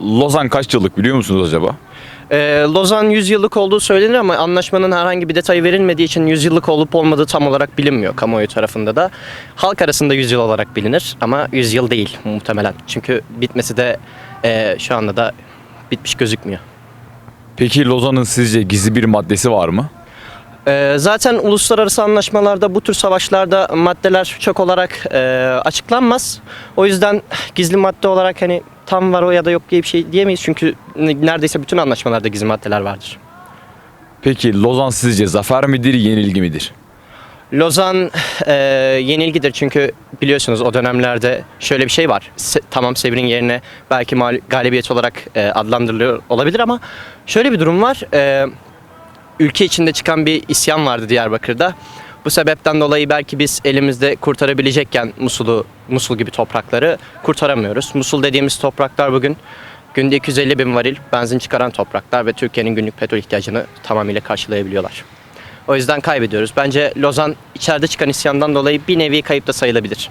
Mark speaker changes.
Speaker 1: Lozan kaç yıllık biliyor musunuz acaba?
Speaker 2: Ee, Lozan 100 yıllık olduğu söylenir ama anlaşmanın herhangi bir detayı verilmediği için 100 yıllık olup olmadığı tam olarak bilinmiyor kamuoyu tarafında da. Halk arasında 100 yıl olarak bilinir ama 100 yıl değil muhtemelen. Çünkü bitmesi de e, şu anda da bitmiş gözükmüyor.
Speaker 1: Peki Lozan'ın sizce gizli bir maddesi var mı?
Speaker 2: Ee, zaten uluslararası anlaşmalarda bu tür savaşlarda maddeler çok olarak e, açıklanmaz. O yüzden gizli madde olarak hani tam var o ya da yok diye bir şey diyemeyiz. Çünkü neredeyse bütün anlaşmalarda gizli maddeler vardır.
Speaker 1: Peki Lozan sizce zafer midir, yenilgi midir?
Speaker 2: Lozan e, yenilgidir çünkü biliyorsunuz o dönemlerde şöyle bir şey var. Se- tamam Sevr'in yerine belki mal- galibiyet olarak e, adlandırılıyor olabilir ama şöyle bir durum var. E, ülke içinde çıkan bir isyan vardı Diyarbakır'da. Bu sebepten dolayı belki biz elimizde kurtarabilecekken Musul'u, Musul gibi toprakları kurtaramıyoruz. Musul dediğimiz topraklar bugün günde 250 bin varil benzin çıkaran topraklar ve Türkiye'nin günlük petrol ihtiyacını tamamıyla karşılayabiliyorlar. O yüzden kaybediyoruz. Bence Lozan içeride çıkan isyandan dolayı bir nevi kayıp da sayılabilir.